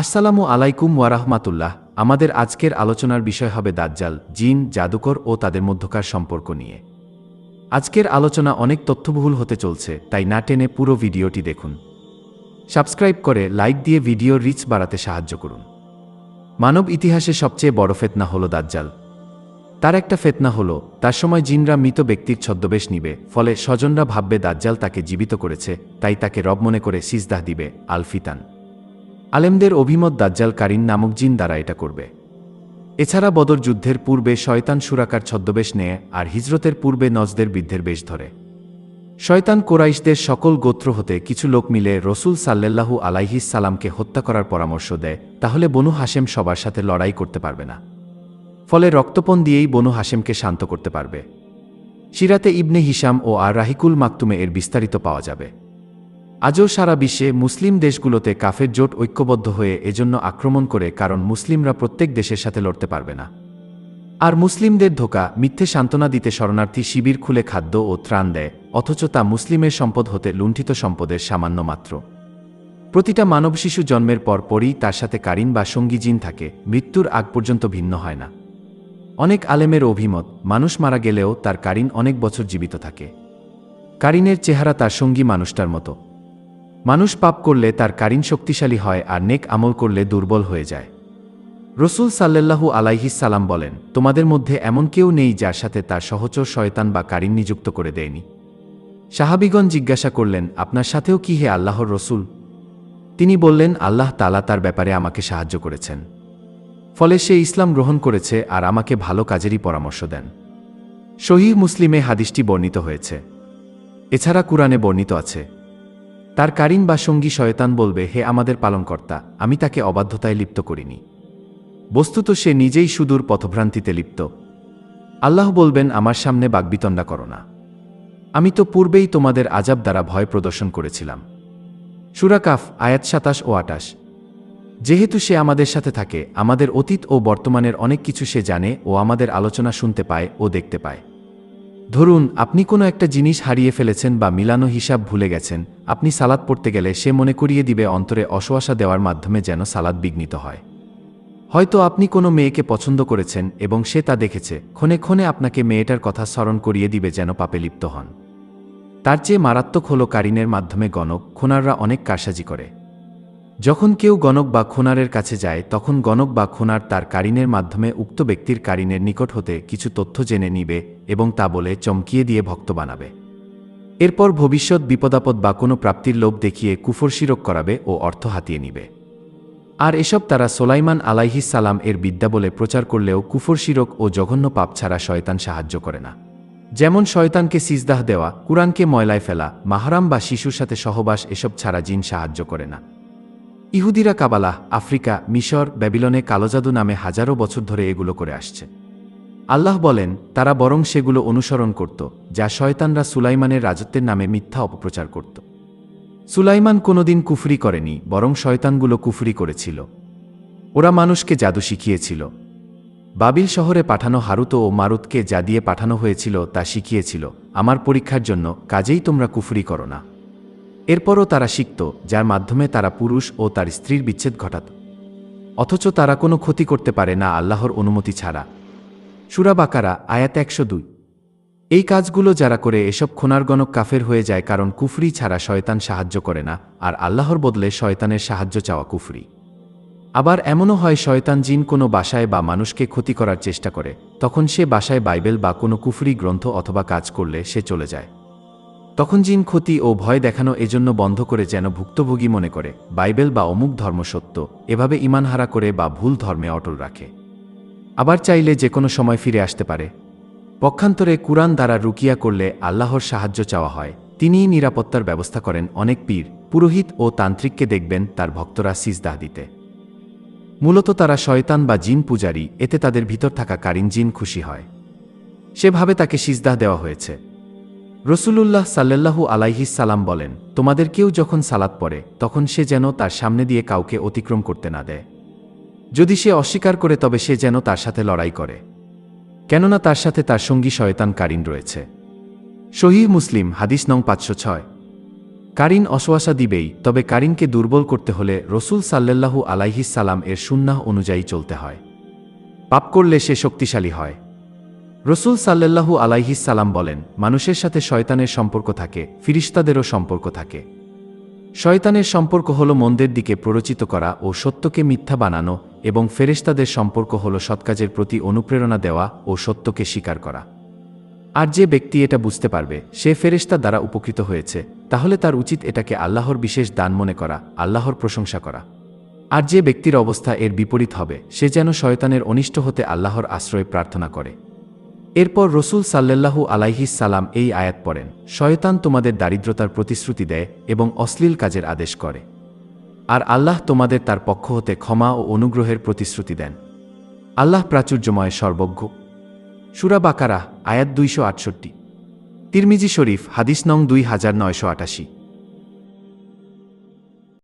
আসসালামু আলাইকুম ওয়ারাহমাতুল্লাহ আমাদের আজকের আলোচনার বিষয় হবে দাজ্জাল, জিন, জাদুকর ও তাদের মধ্যকার সম্পর্ক নিয়ে। আজকের আলোচনা অনেক তথ্যবহুল হতে চলছে, তাই না টেনে পুরো ভিডিওটি দেখুন। সাবস্ক্রাইব করে লাইক দিয়ে ভিডিও রিচ বাড়াতে সাহায্য করুন। মানব ইতিহাসে সবচেয়ে বড় ফেতনা হল দাজ্জাল। তার একটা ফেতনা হল, তার সময় জিনরা মৃত ব্যক্তির ছদ্মবেশ নিবে, ফলে স্বজনরা ভাববে দাজ্জাল তাকে জীবিত করেছে, তাই তাকে রব মনে করে সিজদাহ দিবে আলফিতান আলেমদের অভিমত দাজ্জাল কারিন নামক জিন দ্বারা এটা করবে। এছাড়া বদর যুদ্ধের পূর্বে শয়তান সুরাকার ছদ্মবেশ নেয় আর হিজরতের পূর্বে নজদের বৃদ্ধের বেশ ধরে। শয়তান কোরাইশদের সকল গোত্র হতে কিছু লোক মিলে রসুল সাল্লাল্লাহু আলাইহিস সালামকে হত্যা করার পরামর্শ দেয়, তাহলে বনু হাসেম সবার সাথে লড়াই করতে পারবে না। ফলে রক্তপণ দিয়েই বনু হাসেমকে শান্ত করতে পারবে। সিরাতে ইবনে হিসাম ও আর রাহিকুল মাকতুমে এর বিস্তারিত পাওয়া যাবে। আজও সারা বিশ্বে মুসলিম দেশগুলোতে কাফের জোট ঐক্যবদ্ধ হয়ে এজন্য আক্রমণ করে কারণ মুসলিমরা প্রত্যেক দেশের সাথে লড়তে পারবে না। আর মুসলিমদের ধোকা, মিথ্যে সান্ত্বনা দিতে শরণার্থী শিবির খুলে খাদ্য ও ত্রাণ দেয়, অথচ তা মুসলিমের সম্পদ হতে লুণ্ঠিত সম্পদের সামান্য মাত্র। প্রতিটা মানব শিশু জন্মের পর পরই তার সাথে কারিন বা সঙ্গী জিন থাকে, মৃত্যুর আগ পর্যন্ত ভিন্ন হয় না। অনেক আলেমের অভিমত, মানুষ মারা গেলেও তার কারিন অনেক বছর জীবিত থাকে। কারিনের চেহারা তার সঙ্গী মানুষটার মতো। মানুষ পাপ করলে তার কারিন শক্তিশালী হয় আর নেক আমল করলে দুর্বল হয়ে যায়। রসুল সাল্লাল্লাহু আলাইহিস সালাম বলেন, তোমাদের মধ্যে এমন কেউ নেই যার সাথে তার সহচর শয়তান বা কারিন নিযুক্ত করে দেয়নি। সাহাবিগণ জিজ্ঞাসা করলেন, আপনার সাথেও কি হে আল্লাহর রসুল? তিনি বললেন, আল্লাহ তালা তার ব্যাপারে আমাকে সাহায্য করেছেন। ফলে সে ইসলাম গ্রহণ করেছে আর আমাকে ভালো কাজেরই পরামর্শ দেন। শহীদ মুসলিমে হাদিসটি বর্ণিত হয়েছে। এছাড়া কুরআনে বর্ণিত আছে তার কারিন বা সঙ্গী শয়তান বলবে, হে আমাদের পালনকর্তা, আমি তাকে অবাধ্যতায় লিপ্ত করিনি। বস্তুত সে নিজেই সুদূর পথভ্রান্তিতে লিপ্ত। আল্লাহ বলবেন, আমার সামনে বাগবিতণ্ডা করো না। আমি তো পূর্বেই তোমাদের আজাব দ্বারা ভয় প্রদর্শন করেছিলাম। সুরাকাফ আয়াত সাতাশ ও আটাশ। যেহেতু সে আমাদের সাথে থাকে, আমাদের অতীত ও বর্তমানের অনেক কিছু সে জানে ও আমাদের আলোচনা শুনতে পায় ও দেখতে পায়। ধরুন, আপনি কোনো একটা জিনিস হারিয়ে ফেলেছেন বা মিলানো হিসাব ভুলে গেছেন, আপনি সালাদ পড়তে গেলে সে মনে করিয়ে দিবে অন্তরে অশোয়াশা দেওয়ার মাধ্যমে যেন সালাদ বিঘ্নিত হয়। হয়তো আপনি কোনো মেয়েকে পছন্দ করেছেন এবং সে তা দেখেছে, ক্ষণে ক্ষণে আপনাকে মেয়েটার কথা স্মরণ করিয়ে দিবে যেন পাপে লিপ্ত হন। তার চেয়ে মারাত্মক হল কারিনের মাধ্যমে গণক, খোনাররা অনেক কারসাজি করে। যখন কেউ গণক বা খোনারের কাছে যায়, তখন গণক বা খোনার তার কারিনের মাধ্যমে উক্ত ব্যক্তির কারিনের নিকট হতে কিছু তথ্য জেনে নিবে এবং তা বলে চমকিয়ে দিয়ে ভক্ত বানাবে। এরপর ভবিষ্যৎ বিপদাপদ বা কোনো প্রাপ্তির লোভ দেখিয়ে কুফর শিরক করাবে ও অর্থ হাতিয়ে নিবে। আর এসব তারা সোলাইমান আলাইহিস সালাম এর বিদ্যা বলে প্রচার করলেও কুফর শিরক ও জঘন্য পাপ ছাড়া শয়তান সাহায্য করে না। যেমন শয়তানকে সিজদাহ দেওয়া, কুরআনকে ময়লায় ফেলা, মাহারাম বা শিশুর সাথে সহবাস এসব ছাড়া জিন সাহায্য করে না। ইহুদিরা কাবালাহ আফ্রিকা, মিশর, ব্যাবিলনে কালোজাদু নামে হাজারো বছর ধরে এগুলো করে আসছে। আল্লাহ বলেন, তারা বরং সেগুলো অনুসরণ করত, যা শয়তানরা সুলাইমানের রাজত্বের নামে মিথ্যা অপপ্রচার করত। সুলাইমান কোনোদিন কুফরি করেনি, বরং শয়তানগুলো কুফরি করেছিল। ওরা মানুষকে জাদু শিখিয়েছিল। বাবিল শহরে পাঠানো হারুত ও মারুতকে যা দিয়ে পাঠানো হয়েছিল তা শিখিয়েছিল, আমার পরীক্ষার জন্য কাজেই তোমরা কুফরি করো না। এরপরও তারা শিখত যার মাধ্যমে তারা পুরুষ ও তার স্ত্রীর বিচ্ছেদ ঘটাত। অথচ তারা কোনো ক্ষতি করতে পারে না আল্লাহর অনুমতি ছাড়া। সুরাবাকারা আয়াত একশো দুই। এই কাজগুলো যারা করে, এসব খোনারগণক কাফের হয়ে যায় কারণ কুফরি ছাড়া শয়তান সাহায্য করে না, আর আল্লাহর বদলে শয়তানের সাহায্য চাওয়া কুফরি। আবার এমনও হয়, শয়তান জিন কোনো বাসায় বা মানুষকে ক্ষতি করার চেষ্টা করে, তখন সে বাসায় বাইবেল বা কোনো কুফরি গ্রন্থ অথবা কাজ করলে সে চলে যায়। তখন জিন ক্ষতি ও ভয় দেখানো এজন্য বন্ধ করে যেন ভুক্তভোগী মনে করে, বাইবেল বা অমুক ধর্ম সত্য, এভাবে ইমানহারা করে বা ভুল ধর্মে অটল রাখে। আবার চাইলে যে কোনো সময় ফিরে আসতে পারে। পক্ষান্তরে কুরআন দ্বারা রুকিয়া করলে আল্লাহর সাহায্য চাওয়া হয়। তিনিই নিরাপত্তার ব্যবস্থা করেন অনেক পীর, পুরোহিত ও তান্ত্রিককে দেখবেন তার ভক্তরা সিজদাহ দিতে। মূলত তারা শয়তান বা জিন পূজারী, এতে তাদের ভিতর থাকা কারিন জিন খুশি হয়। সেভাবে তাকে সিজদাহ দেওয়া হয়েছে। রসুলুল্লাহ সাল্লাল্লাহু আলাইহিস সালাম বলেন, তোমাদের কেউ যখন সালাত পড়ে, তখন সে যেন তার সামনে দিয়ে কাউকে অতিক্রম করতে না দেয়। যদি সে অস্বীকার করে, তবে সে যেন তার সাথে লড়াই করে। কেননা তার সাথে তার সঙ্গী শয়তান কারিন রয়েছে। শহীদ মুসলিম, হাদিস নং পাঁচশো ছয়। কারিন অশোয়াশা দিবেই, তবে কারিনকে দুর্বল করতে হলে রসুল সাল্লাল্লাহু আলাইহিস সালাম এর সুন্নাহ অনুযায়ী চলতে হয়। পাপ করলে সে শক্তিশালী হয়। রসুল সাল্লাল্লাহু আলাইহিস সালাম বলেন, মানুষের সাথে শয়তানের সম্পর্ক থাকে, ফিরিস্তাদেরও সম্পর্ক থাকে। শয়তানের সম্পর্ক হল মন্দের দিকে প্ররোচিত করা ও সত্যকে মিথ্যা বানানো এবং ফেরেশতাদের সম্পর্ক হল সৎকাজের প্রতি অনুপ্রেরণা দেওয়া ও সত্যকে স্বীকার করা। আর যে ব্যক্তি এটা বুঝতে পারবে, সে ফেরেশতা দ্বারা উপকৃত হয়েছে, তাহলে তার উচিত এটাকে আল্লাহর বিশেষ দান মনে করা, আল্লাহর প্রশংসা করা। আর যে ব্যক্তির অবস্থা এর বিপরীত হবে, সে যেন শয়তানের অনিষ্ট হতে আল্লাহর আশ্রয় প্রার্থনা করে। এরপর রসুল সাল্লাল্লাহু আলাইহিস সালাম এই আয়াত পড়েন, শয়তান তোমাদের দারিদ্রতার প্রতিশ্রুতি দেয় এবং অশ্লীল কাজের আদেশ করে। আর আল্লাহ তোমাদের তার পক্ষ হতে ক্ষমা ও অনুগ্রহের প্রতিশ্রুতি দেন। আল্লাহ প্রাচুর্যময় সর্বজ্ঞ। সুরা বাকারা আয়াত দুইশো আটষট্টি। তিরমিজি শরীফ, হাদিস নং দুই হাজার নয়শো আটাশি।